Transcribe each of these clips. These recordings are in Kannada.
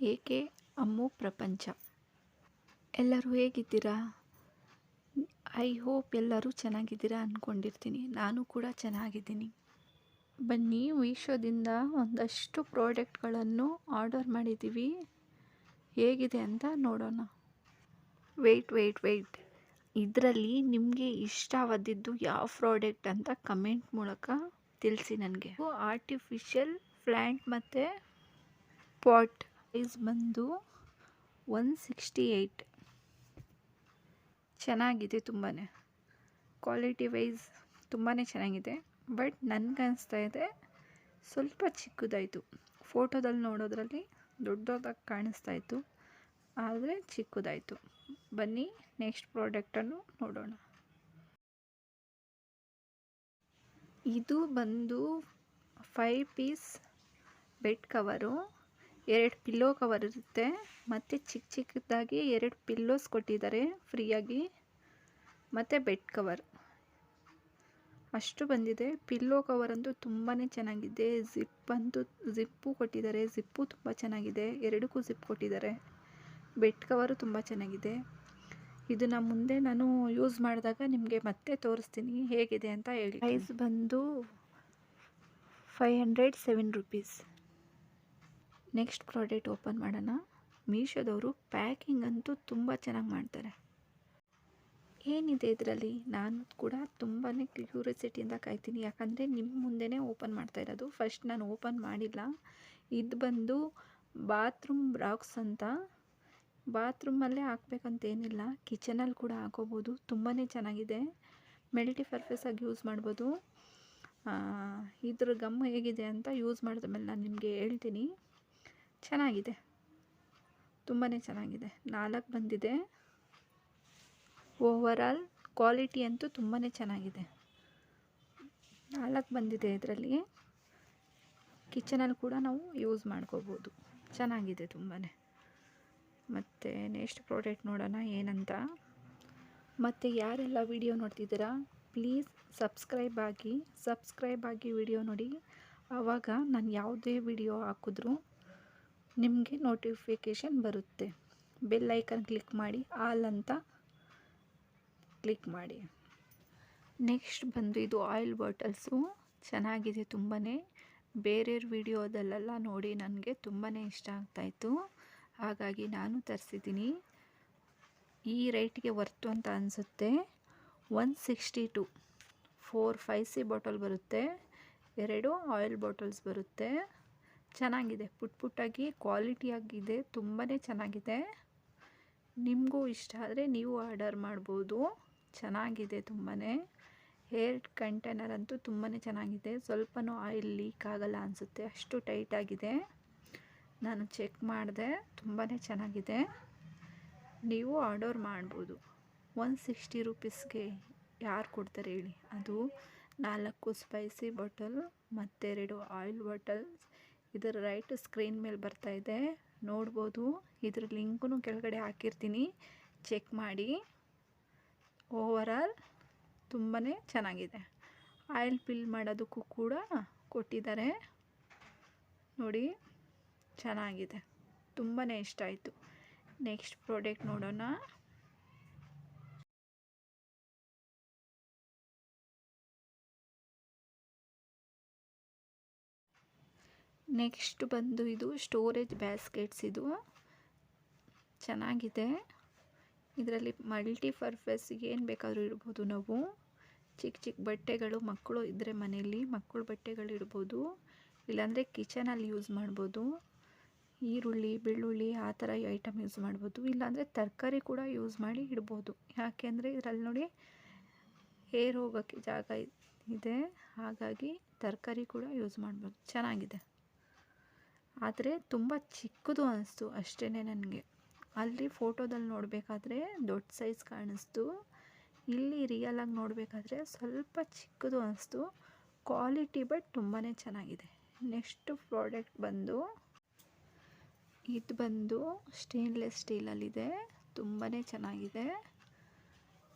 ಏಕೆ ಅಮ್ಮು ಪ್ರಪಂಚ? ಎಲ್ಲರೂ ಹೇಗಿದ್ದೀರಾ? ಐ ಹೋಪ್ ಎಲ್ಲರೂ ಚೆನ್ನಾಗಿದ್ದೀರಾ ಅಂದ್ಕೊಂಡಿರ್ತೀನಿ ನಾನು ಕೂಡ ಚೆನ್ನಾಗಿದ್ದೀನಿ. ಬನ್ನಿ, ಮೀಶೋದಿಂದ ಒಂದಷ್ಟು ಪ್ರಾಡಕ್ಟ್ಗಳನ್ನು ಆರ್ಡರ್ ಮಾಡಿದ್ದೀವಿ. ಹೇಗಿದೆ ಅಂತ ನೋಡೋಣ. ವೆಯ್ಟ್ ವೆಯ್ಟ್ ವೆಯ್ಟ್ ಇದರಲ್ಲಿ ನಿಮಗೆ ಇಷ್ಟವಾದದ್ದು ಯಾವ ಪ್ರಾಡಕ್ಟ್ ಅಂತ ಕಮೆಂಟ್ ಮೂಲಕ ತಿಳಿಸಿ ನನಗೆ. ಆರ್ಟಿಫಿಷಿಯಲ್ ಪ್ಲ್ಯಾಂಟ್ ಮತ್ತು ಪಾಟ್ ಪ್ರೈಸ್ ಬಂದು ಒನ್ ಸಿಕ್ಸ್ಟಿ ಏಯ್ಟ್ ಚೆನ್ನಾಗಿದೆ ತುಂಬಾ ಕ್ವಾಲಿಟಿ ವೈಸ್ ತುಂಬಾ ಚೆನ್ನಾಗಿದೆ. ಬಟ್ ನನಗನ್ನಿಸ್ತಾ ಇದೆ, ಸ್ವಲ್ಪ ಚಿಕ್ಕದಾಯಿತು. ಫೋಟೋದಲ್ಲಿ ನೋಡೋದ್ರಲ್ಲಿ ದೊಡ್ಡದಾಗಿ ಕಾಣಿಸ್ತಾ ಇತ್ತು. ಆದರೆ ಚಿಕ್ಕದಾಯಿತು. ಬನ್ನಿ ನೆಕ್ಸ್ಟ್ ಪ್ರಾಡಕ್ಟನ್ನು ನೋಡೋಣ. ಇದು ಬಂದು ಫೈವ್ ಪೀಸ್ ಬೆಡ್ ಕವರು ಎರಡು ಪಿಲ್ಲೋ ಕವರ್ ಇರುತ್ತೆ. ಮತ್ತು ಚಿಕ್ಕ ಚಿಕ್ಕದಾಗಿ ಎರಡು ಪಿಲ್ಲೋಸ್ ಕೊಟ್ಟಿದ್ದಾರೆ ಫ್ರೀಯಾಗಿ. ಮತ್ತು ಬೆಡ್ ಕವರ್. ಅಷ್ಟು ಬಂದಿದೆ. ಪಿಲ್ಲೋ ಕವರ್ ಅಂತೂ ತುಂಬಾ ಚೆನ್ನಾಗಿದೆ. ಜಿಪ್ ಅಂತೂ ಜಿಪ್ಪು ಕೊಟ್ಟಿದ್ದಾರೆ. ಜಿಪ್ಪು ತುಂಬ ಚೆನ್ನಾಗಿದೆ. ಎರಡಕ್ಕೂ ಜಿಪ್ ಕೊಟ್ಟಿದ್ದಾರೆ. ಬೆಡ್ ಕವರು ತುಂಬ ಚೆನ್ನಾಗಿದೆ. ಇದನ್ನು ಮುಂದೆ ನಾನು ಯೂಸ್ ಮಾಡಿದಾಗ ನಿಮಗೆ ಮತ್ತೆ ತೋರಿಸ್ತೀನಿ ಹೇಗಿದೆ ಅಂತ ಹೇಳಿ ಪ್ರೈಸ್ ಬಂದು five hundred seven rupees. Next product open ಮಾಡೋಣ. ಮೀಶೋದವರು ಪ್ಯಾಕಿಂಗ್ ಅಂತೂ ತುಂಬ ಚೆನ್ನಾಗಿ ಮಾಡ್ತಾರೆ. ಏನಿದೆ ಇದರಲ್ಲಿ? ನಾನು ಕೂಡ ತುಂಬಾ ಕ್ಯೂರಿಯಾಸಿಟಿಯಿಂದ ಕಾಯ್ತೀನಿ. ಯಾಕಂದರೆ ನಿಮ್ಮ ಮುಂದೆನೇ ಓಪನ್ ಮಾಡ್ತಾ ಇರೋದು. ಫಸ್ಟ್ ನಾನು ಓಪನ್ ಮಾಡಿಲ್ಲ. ಇದು ಬಂದು ಬಾತ್ರೂಮ್ ಬ್ರಾಕ್ಸ್ ಅಂತ. ಬಾತ್ರೂಮಲ್ಲೇ ಹಾಕ್ಬೇಕಂತೇನಿಲ್ಲ ಕಿಚನಲ್ಲಿ ಕೂಡ ಹಾಕೋಬೋದು. ತುಂಬಾ ಚೆನ್ನಾಗಿದೆ. ಮೆಲ್ಟಿ ಪರ್ಪಸಾಗಿ ಯೂಸ್ ಮಾಡ್ಬೋದು. ಇದ್ರ ಗಮ್ ಹೇಗಿದೆ ಅಂತ ಯೂಸ್ ಮಾಡಿದ ಮೇಲೆ ನಾನು ನಿಮಗೆ ಹೇಳ್ತೀನಿ. ಚೆನ್ನಾಗಿದೆ. ತುಂಬಾ ಚೆನ್ನಾಗಿದೆ. ನಾಲ್ಕು ಬಂದಿದೆ. ಓವರಾಲ್ ಕ್ವಾಲಿಟಿ ಅಂತೂ ತುಂಬಾ ಚೆನ್ನಾಗಿದೆ. ನಾಲ್ಕು ಬಂದಿದೆ ಇದರಲ್ಲಿ. ಕಿಚನಲ್ಲಿ ಕೂಡ ನಾವು ಯೂಸ್ ಮಾಡ್ಕೋಬೋದು. ಚೆನ್ನಾಗಿದೆ ತುಂಬಾ ಮತ್ತು ನೆಕ್ಸ್ಟ್ ಪ್ರಾಡಕ್ಟ್ ನೋಡೋಣ ಏನಂತ. ಮತ್ತು ಯಾರೆಲ್ಲ ವಿಡಿಯೋ ನೋಡ್ತಿದ್ದೀರಾ ಪ್ಲೀಸ್ ಸಬ್ಸ್ಕ್ರೈಬ್ ಆಗಿ ಸಬ್ಸ್ಕ್ರೈಬ್ ಆಗಿ ವಿಡಿಯೋ ನೋಡಿ. ಆವಾಗ ನಾನು ಯಾವುದೇ ವಿಡಿಯೋ ಹಾಕಿದ್ರೂ ನಿಮಗೆ ನೋಟಿಫಿಕೇಷನ್ ಬರುತ್ತೆ. ಬೆಲ್ ಐಕನ್ ಕ್ಲಿಕ್ ಮಾಡಿ ಆಲ್ ಅಂತ ಕ್ಲಿಕ್ ಮಾಡಿ. ನೆಕ್ಸ್ಟ್ ಬಂದು ಇದು ಆಯಿಲ್ ಬಾಟಲ್ಸು ಚೆನ್ನಾಗಿದೆ ತುಂಬಾ ಬೇರೆಯವ್ರ ವಿಡಿಯೋದಲ್ಲೆಲ್ಲ ನೋಡಿ ನನಗೆ ತುಂಬಾ ಇಷ್ಟ ಆಗ್ತಾಯಿತ್ತು. ಹಾಗಾಗಿ ನಾನು ತರಿಸಿದ್ದೀನಿ. ಈ ರೇಟ್ಗೆ ವರ್ತು ಅಂತ ಅನಿಸುತ್ತೆ. One sixty two four spicy bottle ಬರುತ್ತೆ. ಎರಡು ಆಯಿಲ್ ಬಾಟಲ್ಸ್ ಬರುತ್ತೆ. ಚೆನ್ನಾಗಿದೆ. ಪುಟ್ ಪುಟ್ಟಾಗಿ ಕ್ವಾಲಿಟಿಯಾಗಿದೆ ತುಂಬಾ ಚೆನ್ನಾಗಿದೆ. ನಿಮಗೂ ಇಷ್ಟ ಆದರೆ ನೀವು ಆರ್ಡರ್ ಮಾಡ್ಬೋದು. ಚೆನ್ನಾಗಿದೆ ತುಂಬಾ ಹೇರ್ ಕಂಟೈನರ್ ಅಂತೂ ತುಂಬಾ ಚೆನ್ನಾಗಿದೆ. ಸ್ವಲ್ಪನೂ ಆಯಿಲ್ ಲೀಕ್ ಆಗಲ್ಲ ಅನಿಸುತ್ತೆ. ಅಷ್ಟು ಟೈಟಾಗಿದೆ ನಾನು ಚೆಕ್ ಮಾಡಿದೆ. ತುಂಬಾ ಚೆನ್ನಾಗಿದೆ. ನೀವು ಆರ್ಡರ್ ಮಾಡ್ಬೋದು. ಒನ್ ಸಿಕ್ಸ್ಟಿ ರುಪೀಸ್ಗೆ ಯಾರು ಕೊಡ್ತಾರೆ ಹೇಳಿ. ಅದು ನಾಲ್ಕು ಸ್ಪೈಸಿ ಬಾಟಲ್, ಮತ್ತೆರಡು ಆಯಿಲ್ ಬಾಟಲ್ಸ್ ಇದರ ರೈಟ್ ಸ್ಕ್ರೀನ್ ಮೇಲೆ ಬರ್ತಾ ಇದೆ. ನೋಡ್ಬೋದು. ಇದ್ರ ಲಿಂಕೂ ಕೆಳಗಡೆ ಹಾಕಿರ್ತೀನಿ. ಚೆಕ್ ಮಾಡಿ. ಓವರಾಲ್ ತುಂಬಾ ಚೆನ್ನಾಗಿದೆ. ಆಯಿಲ್ ಫಿಲ್ ಮಾಡೋದಕ್ಕೂ ಕೂಡ ಕೊಟ್ಟಿದ್ದಾರೆ. ನೋಡಿ, ಚೆನ್ನಾಗಿದೆ. ತುಂಬಾ ಇಷ್ಟ ಆಯಿತು. ನೆಕ್ಸ್ಟ್ ಪ್ರಾಡಕ್ಟ್ ನೋಡೋಣ. ನೆಕ್ಸ್ಟ್ ಬಂದು ಇದು ಸ್ಟೋರೇಜ್ ಬ್ಯಾಸ್ಕೆಟ್ಸ್ ಇದು. ಚೆನ್ನಾಗಿದೆ. ಇದರಲ್ಲಿ ಮಲ್ಟಿ ಪರ್ಪಸ್ ಏನು ಬೇಕಾದರೂ ಇಡ್ಬೋದು ನಾವು. ಚಿಕ್ಕ ಚಿಕ್ಕ ಬಟ್ಟೆಗಳು ಮಕ್ಕಳು ಇದ್ದರೆ ಮನೆಯಲ್ಲಿ ಮಕ್ಕಳು ಬಟ್ಟೆಗಳು ಇಡ್ಬೋದು ಇಲ್ಲಾಂದರೆ ಕಿಚನಲ್ಲಿ ಯೂಸ್ ಮಾಡ್ಬೋದು. ಈರುಳ್ಳಿ, ಬೆಳ್ಳುಳ್ಳಿ ಆ ಥರ ಐಟಮ್ ಯೂಸ್ ಮಾಡ್ಬೋದು. ಇಲ್ಲಾಂದರೆ ತರಕಾರಿ ಕೂಡ ಯೂಸ್ ಮಾಡಿ ಇಡ್ಬೋದು. ಯಾಕೆಂದರೆ ಇದರಲ್ಲಿ ನೋಡಿ ಏರ್ ಹೋಗೋಕ್ಕೆ ಜಾಗ ಇದೆ. ಹಾಗಾಗಿ ತರಕಾರಿ ಕೂಡ ಯೂಸ್ ಮಾಡ್ಬೋದು. ಚೆನ್ನಾಗಿದೆ. ಆದರೆ ತುಂಬ ಚಿಕ್ಕದು ಅನಿಸ್ತು ಅಷ್ಟೇ ನನಗೆ. ಅಲ್ಲಿ ಫೋಟೋದಲ್ಲಿ ನೋಡಬೇಕಾದ್ರೆ ದೊಡ್ಡ ಸೈಜ್ ಕಾಣಿಸ್ತು. ಇಲ್ಲಿ ರಿಯಲಾಗಿ ನೋಡಬೇಕಾದ್ರೆ ಸ್ವಲ್ಪ ಚಿಕ್ಕದು ಅನಿಸ್ತು. ಕ್ವಾಲಿಟಿ ಬಟ್ ತುಂಬಾ ಚೆನ್ನಾಗಿದೆ. ನೆಕ್ಸ್ಟು ಪ್ರಾಡಕ್ಟ್ ಬಂದು, ಇದು ಬಂದು ಸ್ಟೇನ್ಲೆಸ್ ಸ್ಟೀಲಲ್ಲಿದೆ ತುಂಬಾ ಚೆನ್ನಾಗಿದೆ.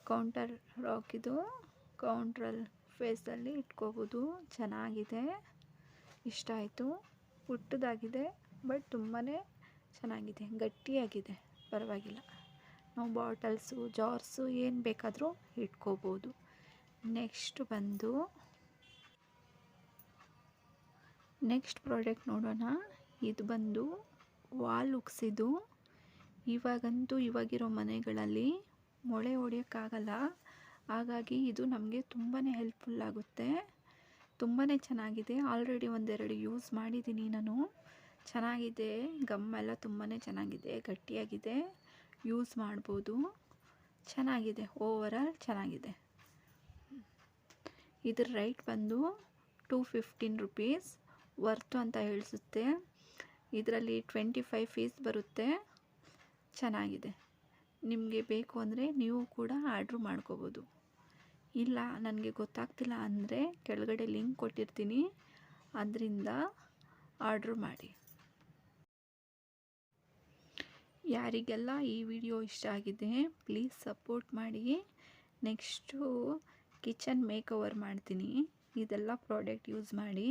ಕೌಂಟರ್ ರಾಕ್ ಇದು. ಕೌಂಟ್ರಲ್ಲಿ ಫೇಸಲ್ಲಿ ಇಟ್ಕೋಬೋದು. ಚೆನ್ನಾಗಿದೆ. ಇಷ್ಟ ಆಯಿತು. ಪುಟ್ಟದಾಗಿದೆ ಬಟ್ ತುಂಬಾ ಚೆನ್ನಾಗಿದೆ, ಗಟ್ಟಿಯಾಗಿದೆ. ಪರವಾಗಿಲ್ಲ. ನಾವು ಬಾಟಲ್ಸು ಜಾರ್ಸು ಏನು ಬೇಕಾದರೂ ಇಟ್ಕೋಬೋದು. ನೆಕ್ಸ್ಟ್ ಬಂದು ನೆಕ್ಸ್ಟ್ ಪ್ರಾಡಕ್ಟ್ ನೋಡೋಣ. ಇದು ಬಂದು ವಾಲ್ ಉಕ್ಸಿದು ಇವಾಗಂತೂ ಇವಾಗಿರೋ ಮನೆಗಳಲ್ಲಿ ಮೊಳೆ ಹೊಡಿಯೋಕ್ಕಾಗಲ್ಲ. ಹಾಗಾಗಿ ಇದು ನಮಗೆ ತುಂಬಾ ಹೆಲ್ಪ್ಫುಲ್ ಆಗುತ್ತೆ. ತುಂಬಾ ಚೆನ್ನಾಗಿದೆ. ಆಲ್ರೆಡಿ ಒಂದೆರಡು ಯೂಸ್ ಮಾಡಿದ್ದೀನಿ ನಾನು. ಚೆನ್ನಾಗಿದೆ. ಗಮ್ ಎಲ್ಲ ತುಂಬಾ ಚೆನ್ನಾಗಿದೆ. ಗಟ್ಟಿಯಾಗಿದೆ. ಯೂಸ್ ಮಾಡ್ಬೋದು. ಚೆನ್ನಾಗಿದೆ. ಓವರಾಲ್ ಚೆನ್ನಾಗಿದೆ. ಇದ್ರ ರೈಟ್ ಬಂದು ಟೂ ಫಿಫ್ಟೀನ್ ರುಪೀಸ್ ವರ್ತು ಅಂತ ಹೇಳಿಸುತ್ತೆ. ಇದರಲ್ಲಿ ಟ್ವೆಂಟಿ ಫೈವ್ ಫೀಸ್ ಬರುತ್ತೆ. ಚೆನ್ನಾಗಿದೆ. ನಿಮಗೆ ಬೇಕು ಅಂದರೆ ನೀವು ಕೂಡ ಆರ್ಡ್ರು ಮಾಡ್ಕೋಬೋದು. ಇಲ್ಲ, ನನಗೆ ಗೊತ್ತಾಗ್ತಿಲ್ಲ ಅಂದರೆ ಕೆಳಗಡೆ ಲಿಂಕ್ ಕೊಟ್ಟಿರ್ತೀನಿ. ಅದರಿಂದ ಆರ್ಡ್ರ್ ಮಾಡಿ. ಯಾರಿಗೆಲ್ಲ ಈ ವಿಡಿಯೋ ಇಷ್ಟ ಆಗಿದೆ, ಪ್ಲೀಸ್ ಸಪೋರ್ಟ್ ಮಾಡಿ. ನೆಕ್ಸ್ಟು ಕಿಚನ್ ಮೇಕ್ ಓವರ್ ಮಾಡ್ತೀನಿ. ಇದೆಲ್ಲ ಪ್ರಾಡಕ್ಟ್ ಯೂಸ್ ಮಾಡಿ.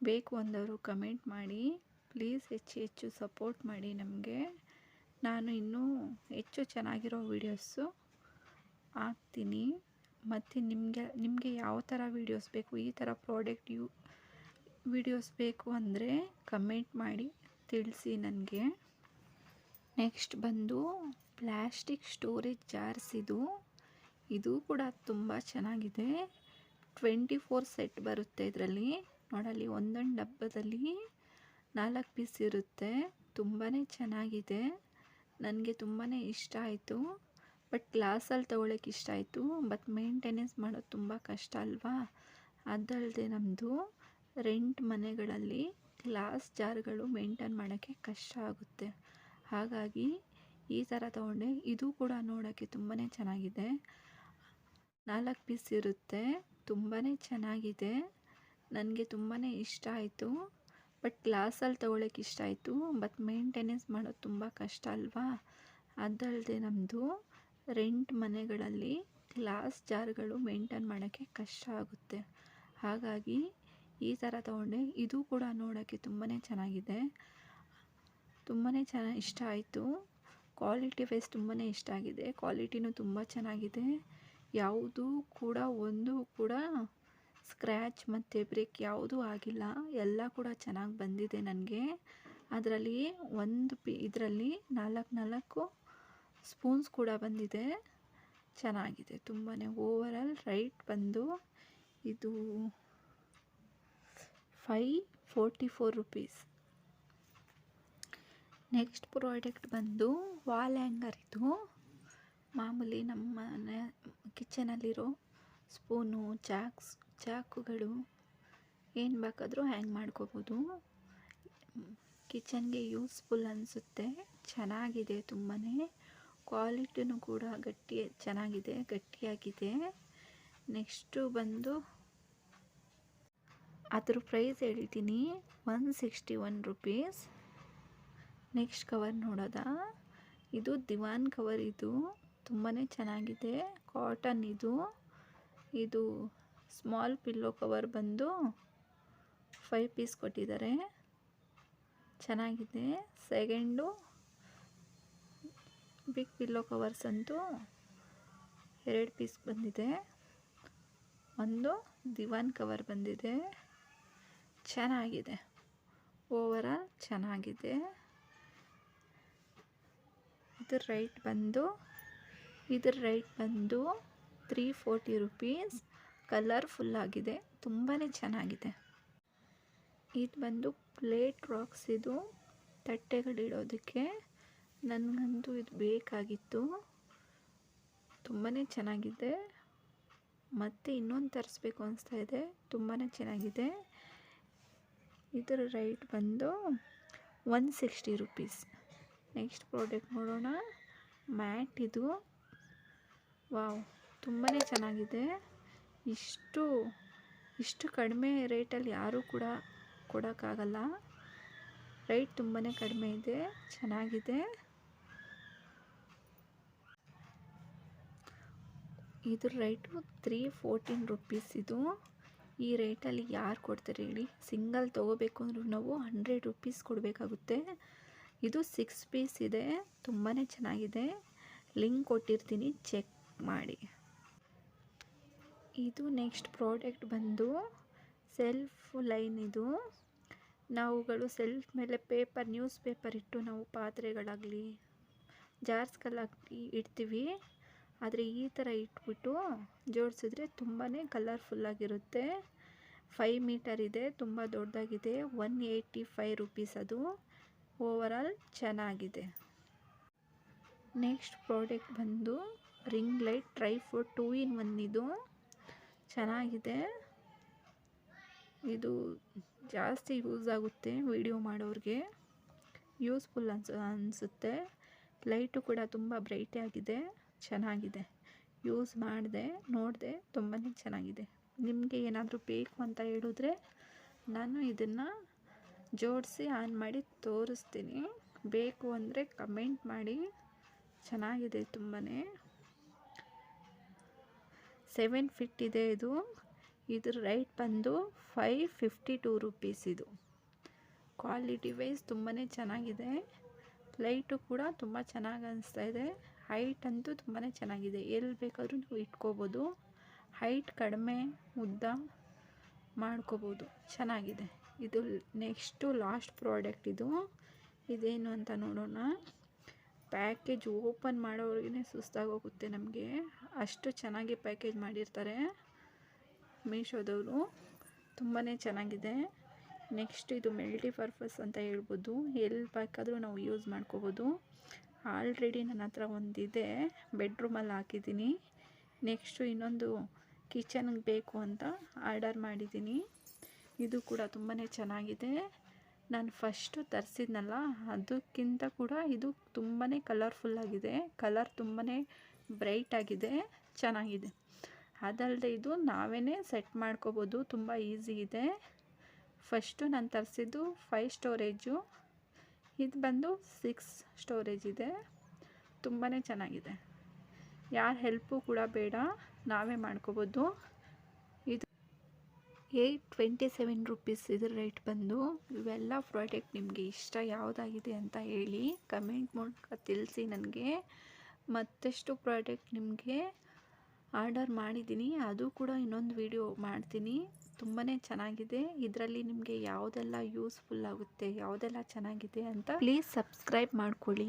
ಬೇಕು ಅಂದವರು ಕಮೆಂಟ್ ಮಾಡಿ. ಪ್ಲೀಸ್ ಹೆಚ್ಚು ಹೆಚ್ಚು ಸಪೋರ್ಟ್ ಮಾಡಿ ನಮಗೆ. ನಾನು ಇನ್ನೂ ಹೆಚ್ಚು ಚೆನ್ನಾಗಿರೋ ವೀಡಿಯೋಸು ಹಾಕ್ತೀನಿ. ಮತ್ತು ನಿಮಗೆ ನಿಮಗೆ ಯಾವ ಥರ ವೀಡಿಯೋಸ್ ಬೇಕು, ಈ ಥರ ಪ್ರಾಡಕ್ಟ್ ಯೂ ವೀಡಿಯೋಸ್ ಬೇಕು ಅಂದರೆ ಕಮೆಂಟ್ ಮಾಡಿ, ತಿಳಿಸಿ ನನಗೆ. ನೆಕ್ಸ್ಟ್ ಬಂದು ಪ್ಲ್ಯಾಸ್ಟಿಕ್ ಸ್ಟೋರೇಜ್ ಜಾರ್ಸ್ ಇದು. ಇದು ಕೂಡ ತುಂಬ ಚೆನ್ನಾಗಿದೆ. ಟ್ವೆಂಟಿ ಫೋರ್ ಸೆಟ್ ಬರುತ್ತೆ ಇದರಲ್ಲಿ. ನೋಡಲ್ಲಿ ಒಂದೊಂದು ಡಬ್ಬದಲ್ಲಿ ನಾಲ್ಕು ಪೀಸ್ ಇರುತ್ತೆ. ತುಂಬಾ ಚೆನ್ನಾಗಿದೆ. ನನಗೆ ತುಂಬಾ ಇಷ್ಟ ಆಯಿತು. ಬಟ್ ಕ್ಲಾಸಲ್ಲಿ ತೊಗೊಳಕ್ಕೆ ಇಷ್ಟ ಆಯಿತು. ಬಟ್ ಮೇಂಟೆನೆನ್ಸ್ ಮಾಡೋದು ತುಂಬ ಕಷ್ಟ ಅಲ್ವಾ? ಅದಲ್ಲದೆ ನಮ್ಮದು ರೆಂಟ್ ಮನೆಗಳಲ್ಲಿ ಗ್ಲಾಸ್ ಜಾರ್ಗಳು ಮೇಂಟೈನ್ ಮಾಡೋಕ್ಕೆ ಕಷ್ಟ ಆಗುತ್ತೆ. ಹಾಗಾಗಿ ಈ ಥರ ತೊಗೊಂಡೆ. ಇದು ಕೂಡ ನೋಡೋಕ್ಕೆ ತುಂಬಾ ಚೆನ್ನಾಗಿದೆ. ನಾಲ್ಕು ಪೀಸ್ ಇರುತ್ತೆ. ತುಂಬಾ ಚೆನ್ನಾಗಿದೆ. ನನಗೆ ತುಂಬಾ ಇಷ್ಟ ಆಯಿತು. ಬಟ್ ಗ್ಲಾಸಲ್ಲಿ ತೊಗೊಳಕ್ಕೆ ಇಷ್ಟ ಆಯಿತು. ಬಟ್ ಮೇಂಟೆನೆನ್ಸ್ ಮಾಡೋದು ತುಂಬ ಕಷ್ಟ ಅಲ್ವಾ? ಅದಲ್ಲದೆ ನಮ್ಮದು ರೆಂಟ್ ಮನೆಗಳಲ್ಲಿ ಗ್ಲಾಸ್ ಜಾರ್ಗಳು ಮೇಂಟೈನ್ ಮಾಡೋಕ್ಕೆ ಕಷ್ಟ ಆಗುತ್ತೆ. ಹಾಗಾಗಿ ಈ ಥರ ತೊಗೊಂಡೆ. ಇದು ಕೂಡ ನೋಡೋಕ್ಕೆ ತುಂಬಾ ಚೆನ್ನಾಗಿದೆ. ತುಂಬಾ ಚೆನ್ನಾಗಿ ಇಷ್ಟ ಆಯಿತು. ಕ್ವಾಲಿಟಿ ವೈಸ್ ತುಂಬಾ ಇಷ್ಟ ಆಗಿದೆ. ಕ್ವಾಲಿಟಿನೂ ತುಂಬ ಚೆನ್ನಾಗಿದೆ. ಯಾವುದೂ ಕೂಡ, ಒಂದು ಕೂಡ ಸ್ಕ್ರ್ಯಾಚ್ ಮತ್ತು ಬ್ರೇಕ್ ಯಾವುದೂ ಆಗಿಲ್ಲ. ಎಲ್ಲ ಕೂಡ ಚೆನ್ನಾಗಿ ಬಂದಿದೆ ನನಗೆ. ಅದರಲ್ಲಿ ಒಂದು ಪಿ, ಇದರಲ್ಲಿ ನಾಲ್ಕು ನಾಲ್ಕು ಸ್ಪೂನ್ಸ್ ಕೂಡ ಬಂದಿದೆ. ಚೆನ್ನಾಗಿದೆ. ತುಂಬಾ ಓವರಾಲ್ ರೈಟ್ ಬಂದು ಇದು five forty four rupees. Next product ಬಂದು ವಾಲ್ ಹ್ಯಾಂಗರ್ ಇದು. ಮಾಮೂಲಿ ನಮ್ಮ ಕಿಚನಲ್ಲಿರೋ ಸ್ಪೂನು, ಚಾಕ್ಸ್, ಚಾಕುಗಳು ಏನು ಬೇಕಾದರೂ ಹ್ಯಾಂಗ್ ಮಾಡ್ಕೋಬೋದು. ಕಿಚನ್ಗೆ ಯೂಸ್ಫುಲ್ ಅನಿಸುತ್ತೆ. ಚೆನ್ನಾಗಿದೆ ತುಂಬಾ ಕ್ವಾಲಿಟಿನೂ ಕೂಡ ಗಟ್ಟಿ, ಚೆನ್ನಾಗಿದೆ, ಗಟ್ಟಿಯಾಗಿದೆ. ನೆಕ್ಸ್ಟು ಬಂದು ಅದ್ರ ಪ್ರೈಸ್ ಹೇಳ್ತೀನಿ. One sixty one rupees. Next cover ನೋಡೋದಾ? ಇದು ದಿವಾನ್ ಕವರ್ ಇದು. ತುಂಬಾ ಚೆನ್ನಾಗಿದೆ. ಕಾಟನ್ ಇದು. ಇದು ಸ್ಮಾಲ್ ಪಿಲ್ಲೋ ಕವರ್ ಬಂದು ಫೈವ್ ಪೀಸ್ ಕೊಟ್ಟಿದ್ದಾರೆ. ಚೆನ್ನಾಗಿದೆ. ಸೆಕೆಂಡು ಬಿಗ್ ಪಿಲ್ಲೋ ಕವರ್ಸ್ ಅಂತೂ ಎರಡು ಪೀಸ್ ಬಂದಿದೆ. ಒಂದು ದಿವಾನ್ ಕವರ್ ಬಂದಿದೆ. ಚೆನ್ನಾಗಿದೆ. ಓವರಾಲ್ ಚೆನ್ನಾಗಿದೆ. ಇದ್ರ ರೈಟ್ ಬಂದು, ಇದ್ರ ರೈಟ್ ಬಂದು ತ್ರೀ ಫೋರ್ಟಿ ರುಪೀಸ್ ಕಲರ್ಫುಲ್ ಆಗಿದೆ. ತುಂಬಾ ಚೆನ್ನಾಗಿದೆ. ಇದು ಬಂದು ಪ್ಲೇಟ್ ರಾಕ್ಸ್ ಇದು ತಟ್ಟೆಗಳಿಡೋದಕ್ಕೆ ನನಗಂತೂ ಇದು ಬೇಕಾಗಿತ್ತು. ತುಂಬಾ ಚೆನ್ನಾಗಿದೆ. ಮತ್ತು ಇನ್ನೊಂದು ತರಿಸ್ಬೇಕು ಅನಿಸ್ತಾ ಇದೆ. ತುಂಬಾ ಚೆನ್ನಾಗಿದೆ. ಇದರ ರೈಟ್ ಬಂದು one sixty rupees next product ನೋಡೋಣ. ಮ್ಯಾಟ್ ಇದು. ವಾವ್ ತುಂಬಾ ಚೆನ್ನಾಗಿದೆ. ಇಷ್ಟು ಇಷ್ಟು ಕಡಿಮೆ ರೇಟಲ್ಲಿ ಯಾರೂ ಕೂಡ ಕೊಡೋಕ್ಕಾಗಲ್ಲ. ರೈಟ್ ತುಂಬಾ ಕಡಿಮೆ ಇದೆ. ಚೆನ್ನಾಗಿದೆ. ಇದ್ರ ರೇಟು ತ್ರೀ ಫೋರ್ಟೀನ್ ರುಪೀಸ್ ಇದು. ಈ ರೇಟಲ್ಲಿ ಯಾರು ಕೊಡ್ತಾರೆ ಹೇಳಿ? ಸಿಂಗಲ್ ತೊಗೋಬೇಕು ಅಂದ್ರೂ ನಾವು ಹಂಡ್ರೆಡ್ ರುಪೀಸ್ ಕೊಡಬೇಕಾಗುತ್ತೆ. ಇದು ಸಿಕ್ಸ್ ಪೀಸ್ ಇದೆ ತುಂಬಾ ಚೆನ್ನಾಗಿದೆ. ಲಿಂಕ್ ಕೊಟ್ಟಿರ್ತೀನಿ ಚೆಕ್ ಮಾಡಿ. ಇದು ನೆಕ್ಸ್ಟ್ ಪ್ರಾಡಕ್ಟ್ ಬಂದು ಸೆಲ್ಫ್ ಲೈನ್ ಇದು. ನಾವುಗಳು ಸೆಲ್ಫ್ ಮೇಲೆ ಪೇಪರ್ ನ್ಯೂಸ್ ಪೇಪರ್ ಇಟ್ಟು ನಾವು ಪಾತ್ರೆಗಳಾಗಲಿ, ಜಾರ್ಸ್ಗಳಾಗಲಿ ಇಡ್ತೀವಿ. ಆದರೆ ಈ ಥರ ಇಟ್ಬಿಟ್ಟು ಜೋಡಿಸಿದ್ರೆ ತುಂಬಾ ಕಲರ್ಫುಲ್ಲಾಗಿರುತ್ತೆ ಫೈವ್ ಮೀಟರ್ ಇದೆ, ತುಂಬ ದೊಡ್ಡದಾಗಿದೆ ಒನ್ ಏಯ್ಟಿ ಫೈವ್ ರುಪೀಸ್ ಅದು. ಓವರಾಲ್ ಚೆನ್ನಾಗಿದೆ. ನೆಕ್ಸ್ಟ್ ಪ್ರಾಡಕ್ಟ್ ಬಂದು ring light tripod two in one ಇದು. ಚೆನ್ನಾಗಿದೆ. ಇದು ಜಾಸ್ತಿ ಯೂಸ್ ಆಗುತ್ತೆ ವಿಡಿಯೋ ಮಾಡೋರಿಗೆ. ಯೂಸ್ಫುಲ್ ಅನ್ಸ, ಅನಿಸುತ್ತೆ. ಲೈಟು ಕೂಡ ತುಂಬ ಬ್ರೈಟೇ ಆಗಿದೆ. ಚೆನ್ನಾಗಿದೆ. ಯೂಸ್ ಮಾಡಿದೆ, ನೋಡಿದೆ ತುಂಬಾ ಚೆನ್ನಾಗಿದೆ. ನಿಮಗೆ ಏನಾದರೂ ಬೇಕು ಅಂತ ಹೇಳಿದ್ರೆ ನಾನು ಇದನ್ನು ಜೋಡಿಸಿ ಆನ್ ಮಾಡಿ ತೋರಿಸ್ತೀನಿ. ಬೇಕು ಅಂದರೆ ಕಮೆಂಟ್ ಮಾಡಿ. ಚೆನ್ನಾಗಿದೆ ತುಂಬಾ ಸೆವೆನ್ ಫಿಟ್ ಇದೆ ಇದು. ಇದ್ರ ರೈಟ್ ಬಂದು ಫೈವ್ ಫಿಫ್ಟಿ ಟು ರುಪೀಸ್ ಇದು. ಕ್ವಾಲಿಟಿ ವೈಸ್ ತುಂಬಾ ಚೆನ್ನಾಗಿದೆ. ಲೈಟು ಕೂಡ ತುಂಬ ಚೆನ್ನಾಗಿ ಅನಿಸ್ತಾ ಇದೆ. ಹೈಟ್ ಅಂತೂ ತುಂಬಾ ಚೆನ್ನಾಗಿದೆ. ಎಲ್ಲಿ ಬೇಕಾದರೂ ನೀವು ಇಟ್ಕೋಬೋದು. ಹೈಟ್ ಕಡಿಮೆ ಉದ್ದ ಮಾಡ್ಕೋಬೋದು. ಚೆನ್ನಾಗಿದೆ. ಇದು ನೆಕ್ಸ್ಟು ಲಾಸ್ಟ್ ಪ್ರಾಡಕ್ಟ್ ಇದು. ಇದೇನು ಅಂತ ನೋಡೋಣ. ಪ್ಯಾಕೇಜ್ ಓಪನ್ ಮಾಡೋವ್ರಿಗೆ ಸುಸ್ತಾಗೋಗುತ್ತೆ ನಮಗೆ. ಅಷ್ಟು ಚೆನ್ನಾಗಿ ಪ್ಯಾಕೇಜ್ ಮಾಡಿರ್ತಾರೆ ಮೀಶೋದವರು. ತುಂಬಾ ಚೆನ್ನಾಗಿದೆ. ನೆಕ್ಸ್ಟ್ ಇದು ಮಲ್ಟಿ ಪರ್ಪಸ್ ಅಂತ ಹೇಳ್ಬೋದು. ಎಲ್ಲಿ ಬೇಕಾದರೂ ನಾವು ಯೂಸ್ ಮಾಡ್ಕೋಬೋದು. ಆಲ್ರೆಡಿ ನನ್ನ ಹತ್ರ ಒಂದಿದೆ. ಬೆಡ್ರೂಮಲ್ಲಿ ಹಾಕಿದ್ದೀನಿ. ನೆಕ್ಸ್ಟು ಇನ್ನೊಂದು ಕಿಚನ್ಗೆ ಬೇಕು ಅಂತ ಆರ್ಡರ್ ಮಾಡಿದ್ದೀನಿ. ಇದು ಕೂಡ ತುಂಬಾ ಚೆನ್ನಾಗಿದೆ. ನಾನು ಫಸ್ಟು ತರಿಸಿದ್ನಲ್ಲ, ಅದಕ್ಕಿಂತ ಕೂಡ ಇದು ತುಂಬಾ ಕಲರ್ಫುಲ್ಲಾಗಿದೆ ಕಲರ್ ತುಂಬಾ ಬ್ರೈಟಾಗಿದೆ ಚೆನ್ನಾಗಿದೆ. ಅದಲ್ಲದೆ ಇದು ನಾವೇ ಸೆಟ್ ಮಾಡ್ಕೋಬೋದು, ತುಂಬ ಈಸಿ ಇದೆ. ಫಸ್ಟು ನಾನು ತರಿಸಿದ್ದು ಫೈವ್ ಸ್ಟೋರೇಜು ಇದು ಬಂದು ಸಿಕ್ಸ್ ಸ್ಟೋರೇಜ್ ಇದೆ. ತುಂಬಾ ಚೆನ್ನಾಗಿದೆ. ಯಾರ ಹೆಲ್ಪು ಕೂಡ ಬೇಡ. ನಾವೇ ಮಾಡ್ಕೋಬೋದು. ಇದು ಏಯ್ಟ್ ಟ್ವೆಂಟಿ ಸೆವೆನ್ ರುಪೀಸ್ ಇದ್ರ ರೇಟ್ ಬಂದು ಇವೆಲ್ಲ ಪ್ರಾಡಕ್ಟ್ ನಿಮಗೆ ಇಷ್ಟ ಯಾವುದಾಗಿದೆ ಅಂತ ಹೇಳಿ ಕಮೆಂಟ್ ಮೂಲಕ ತಿಳಿಸಿ ನನಗೆ. ಮತ್ತಷ್ಟು ಪ್ರಾಡಕ್ಟ್ ನಿಮಗೆ ಆರ್ಡರ್ ಮಾಡಿದ್ದೀನಿ. ಅದು ಕೂಡ ಇನ್ನೊಂದು ವಿಡಿಯೋ ಮಾಡ್ತೀನಿ. ತುಂಬಾ ಚೆನ್ನಾಗಿದೆ. ಇದರಲ್ಲಿ ನಿಮಗೆ ಯಾವುದೆಲ್ಲ ಯೂಸ್ಫುಲ್ ಆಗುತ್ತೆ ಯಾವುದೆಲ್ಲ ಚೆನ್ನಾಗಿದೆ ಅಂತ ಪ್ಲೀಸ್ ಸಬ್ಸ್ಕ್ರೈಬ್ ಮಾಡ್ಕೊಳ್ಳಿ.